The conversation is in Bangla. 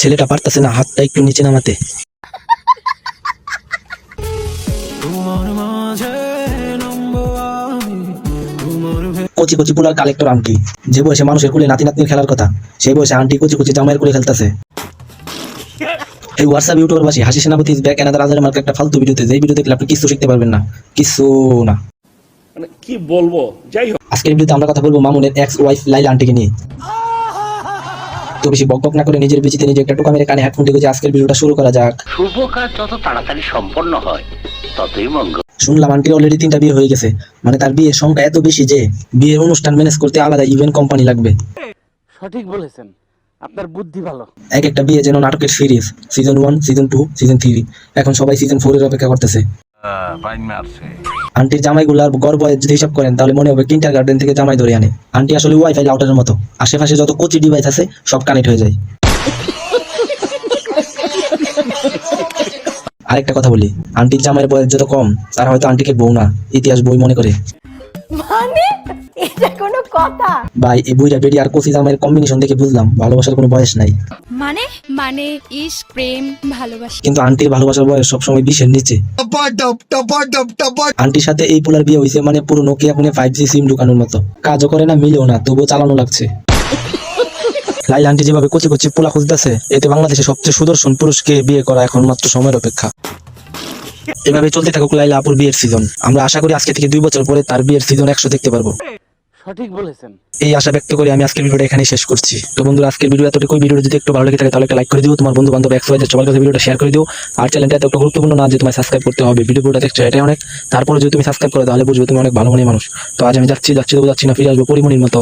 ছেলেটা পারতেছে না হাতটা একটু নিচে নামাতে। কচি কচি পুলার কালেক্টর আন্টি যে বয়সে মানুষের কুলে নাতি নাতনির খেলার কথা সেই বয়সে আন্টি কচি কচি জামাইয়ের কুলে খেলতেছে। এই হোয়াটসঅ্যাপ ইউটিউবার বাসী হাসি সেনাপতি ইজ ব্যাক এনাদার আজার মার্কে একটা ফালতু ভিডিওতে যেই ভিডিও দেখলে আপনি কিছু শিখতে পারবেন না। কিছু না। মানে কি বলব? যাই হোক। আজকের ভিডিওতে আমরা কথা বলব মামুনের এক্স ওয়াইফ লাইলা আন্টিকে নিয়ে। তো বেশি বক বক না করে নিজের বিচিতে নিজে একটা টোকা মেরে কানে হেডফোন ঢুকে আজকের ভিডিওটা শুরু করা যাক। শুভ কাজ যত তাড়াতাড়ি সম্পন্ন হয় ততই মঙ্গল। শুনলাম আন্টির অলরেডি তিনটা বিয়ে হয়ে গেছে। মানে তার বিয়ের সংখ্যা এত বেশি যে বিয়ের অনুষ্ঠান ম্যানেজ করতে আলাদা ইভেন্ট কোম্পানি লাগবে। সঠিক বলেছেন। আপনার বুদ্ধি ভালো। এক একটা বিয়ে যেন নাটকের series season one season two season three এখন সবাই সিজন ফোর এর অপেক্ষা করতেছে। আন্টির জামাইগুলার গড় বয়স যদি হিসাব করেন, তাহলে মনে হবে কিন্টার গার্ডেন থেকে জামাই ধরে আনে। আন্টি আসলে ওয়াইফাই রাউটারের মতো। আশেপাশে যত কচি ডিভাইস আছে, সব কানেক্ট হয়ে যায়। আরেকটা কথা বলি, আন্টির জামাইয়ের বয়স যত কম, তারা হয়তো আন্টিকে বউ না, ইতিহাস বই মনে করে। মানে? কথা। ভাই এই বইটা বেরিয়ে আর জামাইয়ের কম্বিনেশন দেখে বুঝলাম ভালোবাসার কোনো বয়স নাই। মানে? মানে ইস প্রেম ভালোবাসা। কিন্তু আন্টির ভালোবাসার বয়স সবসময় বিশের নিচে। আন্টির সাথে এই পোলার বিয়ে হয়েছে মানে পুরো নোকিয়া ফোনে ফাইভ জি সিম ঢুকানোর মতো। কাজও করে না মিলেও না তবুও চালানো লাগছে। লাইলা আন্টি যেভাবে কচি কচি পোলা খুঁজতেছে এতে বাংলাদেশে সবচেয়ে সুদর্শন পুরুষকে বিয়ে করা এখন মাত্র সময়ের অপেক্ষা। এভাবে চলতে থাকুক লাইলা আপুর বিয়ের সিজন আমরা আশা করি আজকে থেকে দুই বছর পরে তার বিয়ের সিজন একশো দেখতে পারব। এই আশা ব্যক্ত করে আমি আজকের ভিডিওটা এখানেই শেষ করছি। তো বন্ধুরা, আজকের ভিডিও এতটুকু ভিডিও যদি একটু ভালো লেগে থাকে, তাহলে একটা লাইক করে দিও। তোমার বন্ধু বান্ধব একশো সবার কাছে ভিডিওটা শেয়ার করে দিও। আর চ্যানেলটা এত গুরুত্বপূর্ণ না যে তোমায় সাবস্ক্রাইব করতে হবে। ভিডিওটা দেখছ, এটাই অনেক। তারপরে যদি তুমি সাবস্ক্রাইব করো, তাহলে বুঝবে তুমি অনেক ভালো মনে মানুষ। তো আজ আমি যাচ্ছি যাচ্ছি তো যাচ্ছি না, ফিরে আসব পরিমণির মতো।